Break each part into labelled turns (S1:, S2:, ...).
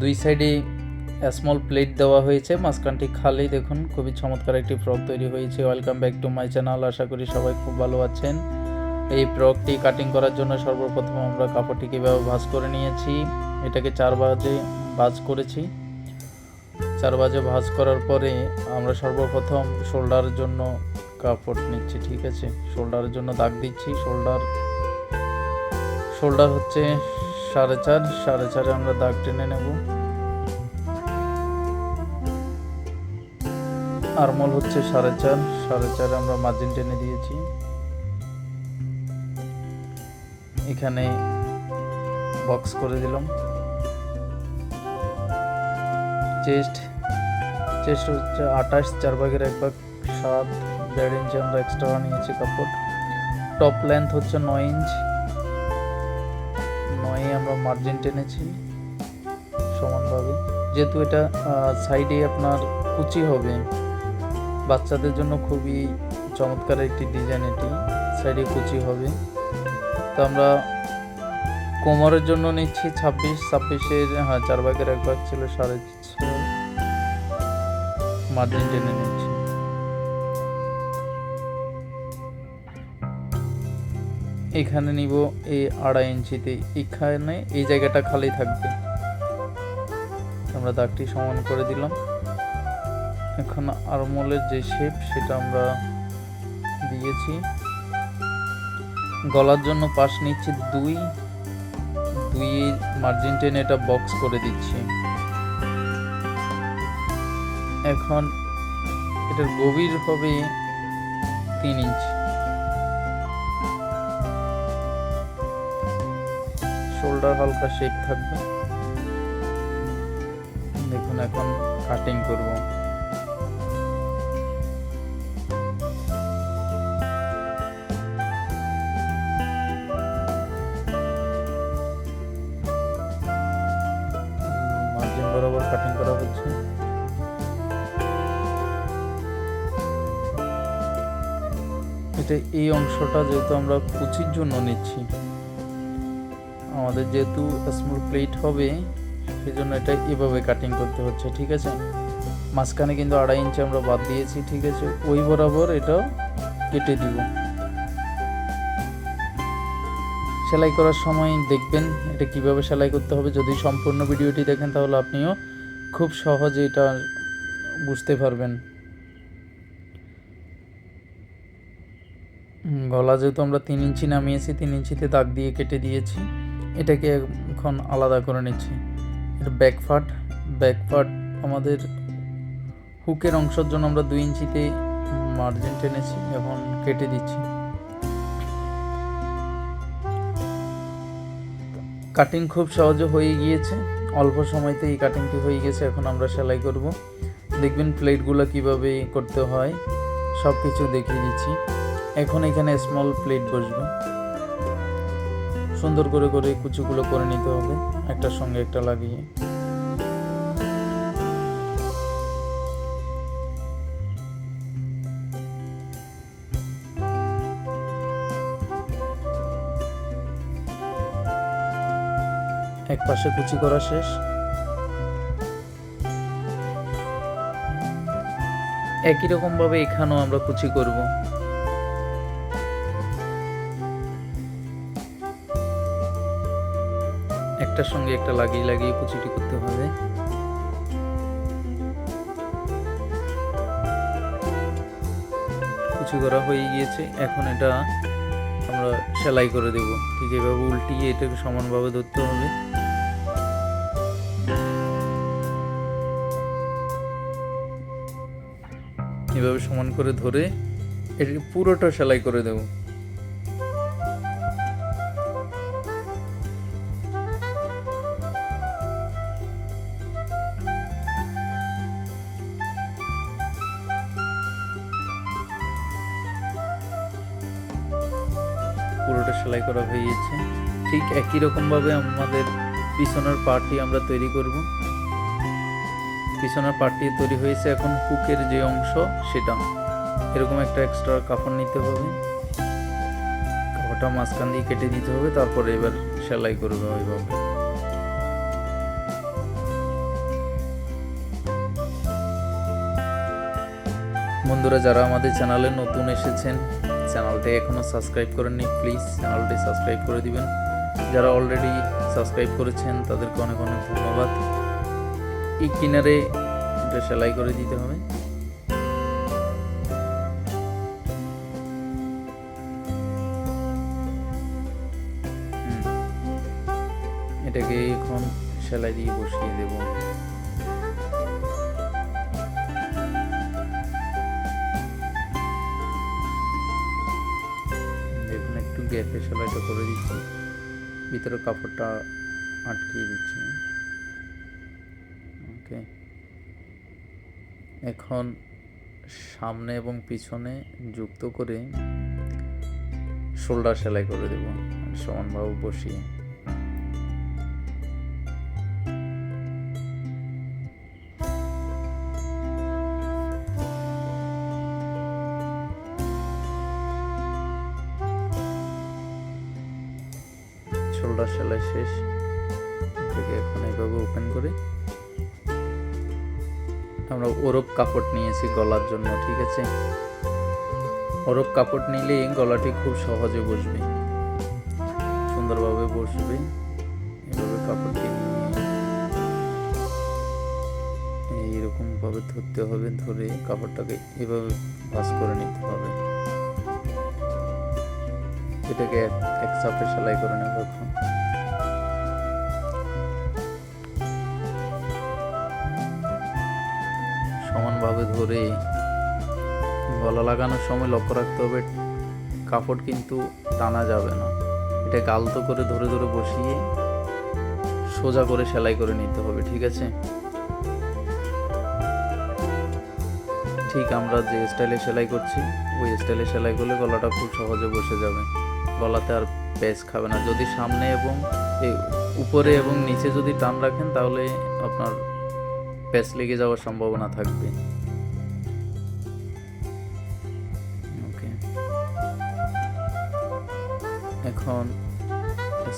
S1: দুই সাইডে small plate দেওয়া হয়েছে, মাঝখানটি খালি। দেখুন, খুবই চমৎকার একটি ফ্রক তৈরি হয়েছে। Welcome back to my channel আশা করি সবাই খুব ভালো আছেন। এই ফ্রকটি কাটিং করার জন্য সর্বপ্রথম আমরা কাপড়টি কীভাবে ভাঁজ করে নিয়েছি। এটাকে চার বাজে ভাঁজ করেছি। চার বাজে ভাঁজ করার পরে আমরা সর্বপ্রথম শোল্ডারের জন্য কাপড় নিচ্ছি, ঠিক আছে? শোল্ডারের জন্য দাগ দিচ্ছি। শোল্ডার শোল্ডার হচ্ছে সাড়ে চার, সাড়ে চারে আমরা দাগ টেনে নেব। আরমল হচ্ছে সাড়ে চার, সাড়ে চারে আমরা মার্জিন টেনে দিয়েছি। এখানে বক্স করে দিলাম। চেস্ট চেস্ট হচ্ছে আঠাশ, চার ভাগের এক ভাগ সাত, দেড় ইঞ্চি আমরা এক্সট্রা নিয়েছি কাপড়। টপ লেন্থ হচ্ছে নয় ইঞ্চ আমরা মার্জিন টেনেছি সমানভাবে। যেহেতু এটা সাইডে আপনার কুচি হবে, বাচ্চাদের জন্য খুবই চমৎকার একটি ডিজাইন এটি সাইডে কুচি হবে। তো আমরা কোমরের জন্য নিচ্ছি ছাব্বিশ, ছাব্বিশের হ্যাঁ চার ভাগের এক ভাগ ছিল সাড়ে মার্জিন টেনে নিচ্ছি। এখানে নিব এই আড়াই ইঞ্চিতে। এখানে এই জায়গাটা খালি থাকবে। আমরা দাগটি সমান করে দিলাম। এখন আরমোলের যে শেপ সেটা আমরা দিয়েছি। গলার জন্য পাশ নিচ্ছি দুই। দুই মার্জিন টেনে এটা বক্স করে দিচ্ছি। এখন এটার গভীর হবে তিন ইঞ্চি। শোল্ডার হালকা শেপ থাকবে। দেখুন এখন কাটিং করব। মার্জিন বরাবর কাটিং করা হচ্ছে। এটা এই অংশটা যেহেতু আমরা কুচির জন্য নিচ্ছি। আমাদের যেহেতু স্মল প্লেট হবে সেই জন্য এটা এভাবে কাটিং করতে হচ্ছে, ঠিক আছে? মাঝখানে কিন্তু আড়াই ইঞ্চি আমরা বাদ দিয়েছি, ঠিক আছে? ওই বরাবর এটা কেটে দিব। সেলাই করার সময় দেখবেন এটা কীভাবে সেলাই করতে হবে। যদি সম্পূর্ণ ভিডিওটি দেখেন, তাহলে আপনিও খুব সহজে এটা বুঝতে পারবেন। গলা যেহেতু আমরা তিন ইঞ্চি নামিয়েছি, তিন ইঞ্চিতে দাগ দিয়ে কেটে দিয়েছি। এটাকে এখন আলাদা করে নিচ্ছি। এটা ব্যাক পার্ট ব্যাক পার্ট আমাদের হুকের অংশের জন্য আমরা দুই ইঞ্চিতে মার্জিন টেনেছি, এখন কেটে দিচ্ছি। কাটিং খুব সহজে হয়ে গিয়েছে। অল্প সময়তে এই কাটিংটি হয়ে গেছে, এখন আমরা সেলাই করব। দেখবেন প্লেটগুলো কীভাবে করতে হয় সব কিছু দেখিয়ে দিচ্ছি। এখন এখানে স্মল প্লেট বসবে। সুন্দর করে করে কুচিগুলো করে নিতে হবে, একটার সঙ্গে একটা লাগিয়ে। এক পাশে কুচি করা শেষ। একই রকম ভাবে এখানেও আমরা কুচি করব। একটার সঙ্গে একটা লাগিয়ে লাগিয়ে কুচিটি করতে হবে। কুচি করা হয়ে গিয়েছে, এখন এটা আমরা সেলাই করে দেব। ঠিক এভাবে উল্টিয়ে এটাকে সমানভাবে ধরতে হবে। এভাবে সমান করে ধরে এটি পুরোটা সেলাই করে দেব। পুরোটা সেলাই করা হয়ে গেছে। ঠিক একই রকমভাবে আমাদের পিছনের পার্টি আমরা তৈরি করব। পিছনের পার্টি তৈরি হয়েছে এখন হুকের যে অংশ, সেটা। এরকম একটা এক্সট্রা কাপড় নিতে হবে। কাপড়টা মাঝখান দিয়ে কেটে দিতে হবে, তারপরে এবার সেলাই করবে ওইভাবে বন্ধুরা, যারা আমাদের চ্যানেলে নতুন এসেছেন চ্যানেলটি এখনও সাবস্ক্রাইব করেননি প্লিজ চ্যানেলটি সাবস্ক্রাইব করে দিবেন। যারা অলরেডি সাবস্ক্রাইব করেছেন, তাদেরকে অনেক অনেক ধন্যবাদ। এই কিনারে এটা সেলাই করে দিতে হবে। এটাকে এখন সেলাই দিয়ে বসিয়ে দেবো। গ্যাপে সেলাইটা করে দিচ্ছি। ভিতরে কাপড়টা আটকিয়ে দিচ্ছি। ওকে এখন সামনে এবং পিছনে যুক্ত করে শোল্ডার সেলাই করে দেব। সমানভাবে বসিয়ে। শোল্ডার সেলাই শেষ। এটাকে এখন এইভাবে ওপেন করে। আমরা ওরব কাপড় নিয়েছি গলার জন্য, ঠিক আছে? ওরব কাপড় নিলে গলাটি খুব সহজে বসবে। সুন্দরভাবে বসবে। এভাবে কাপড়টি নিয়ে এইরকম ভাবে ধরতে হবে, ধরে কাপড়টাকে এভাবে ভাঁজ করে নিতে হবে। এটাকে এক চাপে সেলাই করে নেব এখন। সমানভাবে ধরে গলা লাগানোর সময় লক্ষ্য রাখতে হবে, কাপড় কিন্তু টানা যাবে না। এটাকে আলতো করে ধরে ধরে বসিয়ে সোজা করে সেলাই করে নিতে হবে, ঠিক আছে? ঠিক আমরা যে স্টাইলে সেলাই করছি, ওই স্টাইলে সেলাই করলে গলাটা খুব সহজে বসে যাবে। গলাতে আর পেঁচ খাবে না। যদি সামনে এবং উপরে এবং নিচে যদি টান রাখেন, তাহলে আপনার প্যাচ লেগে যাওয়ার সম্ভাবনা থাকবে। এখন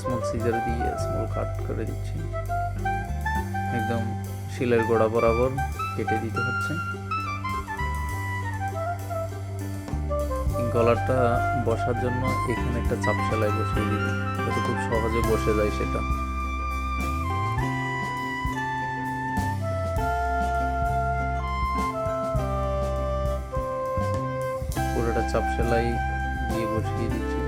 S1: স্মল সিজার দিয়ে স্মল কাট করে দিচ্ছি। একদম শিলের গোড়া বরাবর কেটে দিতে হচ্ছে। গলাটা বসার জন্য এখানে একটা চাপ সেলাই বসিয়ে দিবি যাতে খুব সহজে বসে যায় সেটা। চাপ সেলাই দিয়ে বসিয়ে দিচ্ছি।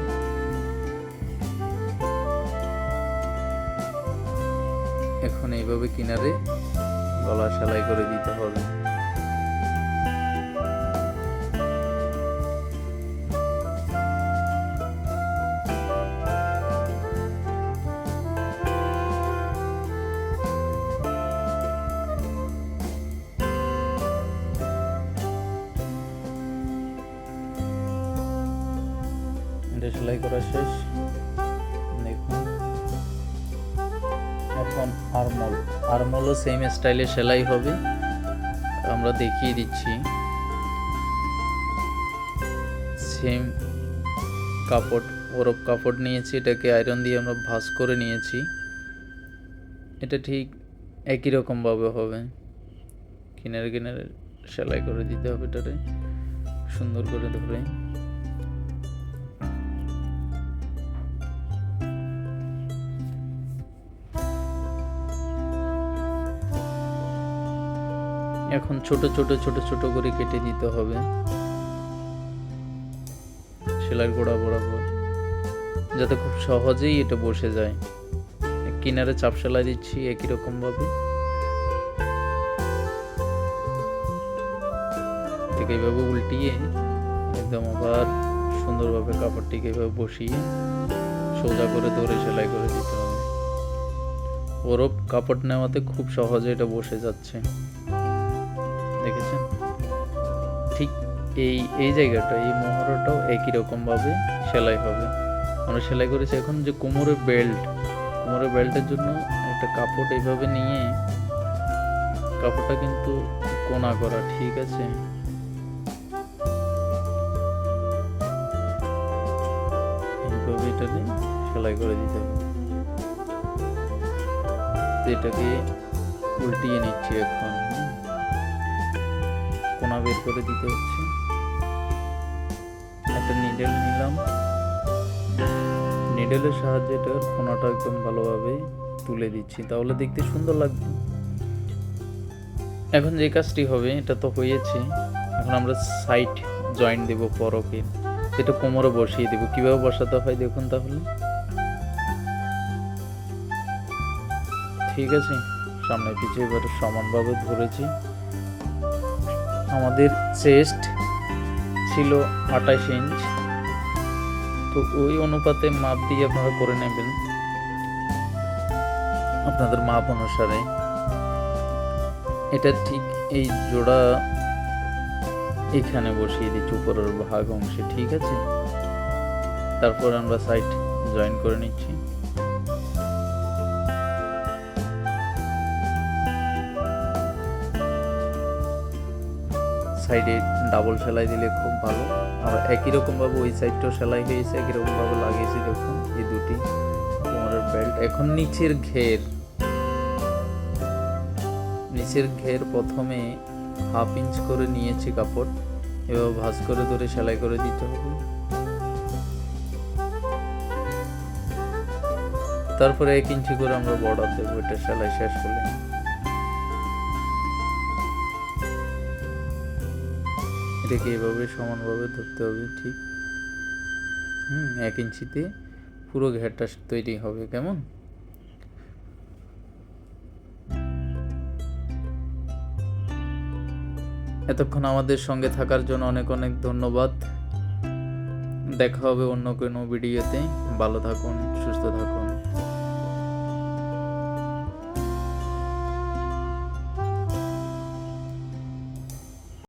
S1: এখন এইভাবে কিনারে গলা সেলাই করে দিতে হবে। এটা সেলাই করা শেষ। দেখুন। এখন আরমল। আরমলও সেম স্টাইলে সেলাই হবে। আমরা দেখিয়ে দিচ্ছি। সেম কাপড় ওরব কাপড় নিয়েছি। এটাকে আয়রন দিয়ে আমরা ভাঁজ করে নিয়েছি। এটা ঠিক একই রকমভাবে হবে। কিনারে কিনারে সেলাই করে দিতে হবে এটারে সুন্দর করে ধরে। এখন ছোট ছোট ছোট ছোট করে কেটে দিতে হবে। সেলাই গোড়া বরাবর। যাতে খুব সহজেই এটা বসে যায়। কিনারে চাপ সেলাই দিচ্ছি একই রকম ভাবে ঠিক এইভাবে উল্টিয়ে একদম আবার সুন্দরভাবে কাপড়টিকে এইভাবে বসিয়ে সোজা করে ধরে সেলাই করে দিতে হবে। ওরব কাপড় নেওয়াতে খুব সহজে এটা বসে যাচ্ছে। দেখেছেন? ঠিক এই এই জায়গাটা, এই মোহরটাও একই রকমভাবে সেলাই হবে। আমরা সেলাই করেছি এখন যে কোমরের বেল্ট। কোমরের বেল্টের জন্য একটা কাপড় এইভাবে নিয়ে কাপড়টা কিন্তু কোনা করা, ঠিক আছে? এটাকে সেলাই করে দিতে হবে। এটাকে উল্টিয়ে নিচ্ছি এখন। কোনা বের করে দিতে হচ্ছে। একটা নিডেল নিলাম। নিডেলের সাহায্যে এটার কোনাটা একদম ভালোভাবে তুলে দিচ্ছি। তাহলে দেখতে সুন্দর লাগবে। এখন যে কাজটি হবে, এটা তো হয়েছে। এখন আমরা সাইড জয়েন্ট দেব পরকের এটা কোমরে বসিয়ে দেব। কীভাবে বসাতে হয় দেখুন তাহলে। ঠিক আছে? সামনে পিছিয়ে এবার সমানভাবে ধরেছি। আমাদের চেস্ট ছিল আঠাশ ইঞ্চ তো ওই অনুপাতে মাপ দিয়ে আপনারা করে নেবেন। আপনাদের মাপ অনুসারে। এটা ঠিক এই জোড়া এখানে বসিয়ে দিচ্ছি, উপরের ভাগ অংশে, ঠিক আছে? তারপর আমরা সাইড জয়েন করে নিচ্ছি। সাইডে ডাবল সেলাই দিলে খুব ভালো। আর একই রকমভাবে ওই সাইডটাও সেলাই হয়েছে, একই রকমভাবে লাগিয়েছি, দেখুন, এই দুটি। কোমরের বেল্ট এখন নিচের ঘের। নিচের ঘের প্রথমে হাফ ইঞ্চ করে নিয়েছি কাপড়। এবার ভাঁজ করে ধরে সেলাই করে দিতে হবে। তারপরে এক ইঞ্চি করে আমরা বর্ডার দেবো, এটা সেলাই শেষ হলে। এটাকে এভাবে সমানভাবে ধরতে হবে, ঠিক? হুম, এক ইঞ্চিতে পুরো ঘেরটা তৈরি হবে, কেমন? এতক্ষণ আমাদের সঙ্গে থাকার জন্য অনেক অনেক ধন্যবাদ। দেখা হবে অন্য কোনো ভিডিওতে। ভালো থাকুন, সুস্থ থাকুন।